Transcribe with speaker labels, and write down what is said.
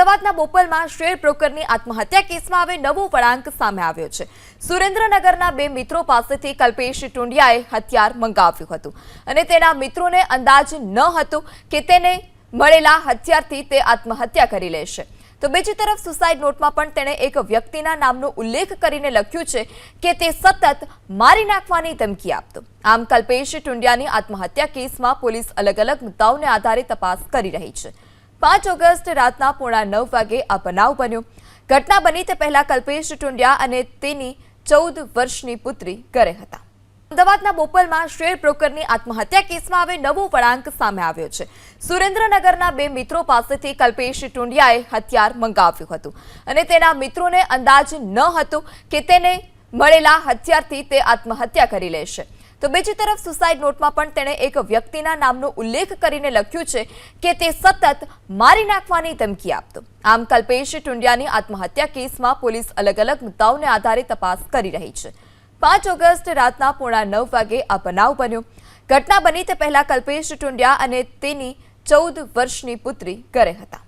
Speaker 1: અમદાવાદના બોપલમાં શેર બ્રોકરની આત્મહત્યા કેસમાં હવે નવો વળાંક સામે આવ્યો છે. સુરેન્દ્રનગરના બે મિત્રો પાસેથી કલ્પેશ ટુંડિયાએ હથિયાર મંગાવ્યું હતું અને તેના મિત્રોને અંદાજ ન હતો કે તેને મળેલા હથિયારથી તે આત્મહત્યા કરી લેશે. તો બીજી તરફ સુસાઇડ નોટમાં પણ તેણે એક વ્યક્તિના નામનો ઉલ્લેખ કરીને લખ્યું છે કે તે સતત મારી નાખવાની ધમકી આપતો. આમ કલ્પેશ ટુંડિયાની આત્મહત્યા કેસમાં પોલીસ અલગ અલગ મુદ્દાઓને આધારે તપાસ કરી રહી છે. પાંચ ઓગસ્ટ રાતના પોણા નવ વાગે આ બનાવ બન્યો. ઘટના બની તે પહેલા કલ્પેશ ટુંડિયા અને તેની ચૌદ વર્ષની પુત્રી ઘરે હતા. અમદાવાદના બોપલમાં શેર બ્રોકરની આત્મહત્યા કેસમાં હવે નવો વળાંક સામે આવ્યો છે. સુરેન્દ્રનગરના બે મિત્રો પાસેથી કલ્પેશ ટુંડિયાએ હથિયાર મંગાવ્યું હતું અને તેના મિત્રોને અંદાજ ન હતો કે તેને મળેલા હથિયારથી તે આત્મહત્યા કરી લેશે. તો બીજી તરફ સુસાઇડ નોટમાં પણ તેણે એક વ્યક્તિના નામનો ઉલ્લેખ કરીને લખ્યું છે કે તે સતત મારી નાખવાની ધમકી આપતો. આમ કલ્પેશ ટુંડિયાની આત્મહત્યા કેસમાં પોલીસ અલગ અલગ મુદ્દાઓને આધારે તપાસ કરી રહી છે. પાંચ ઓગસ્ટ રાતના પોણા નવ વાગે આ બનાવ બન્યો. ઘટના બની તે પહેલા કલ્પેશ ટુંડિયા અને તેની ચૌદ વર્ષની પુત્રી ઘરે હતા.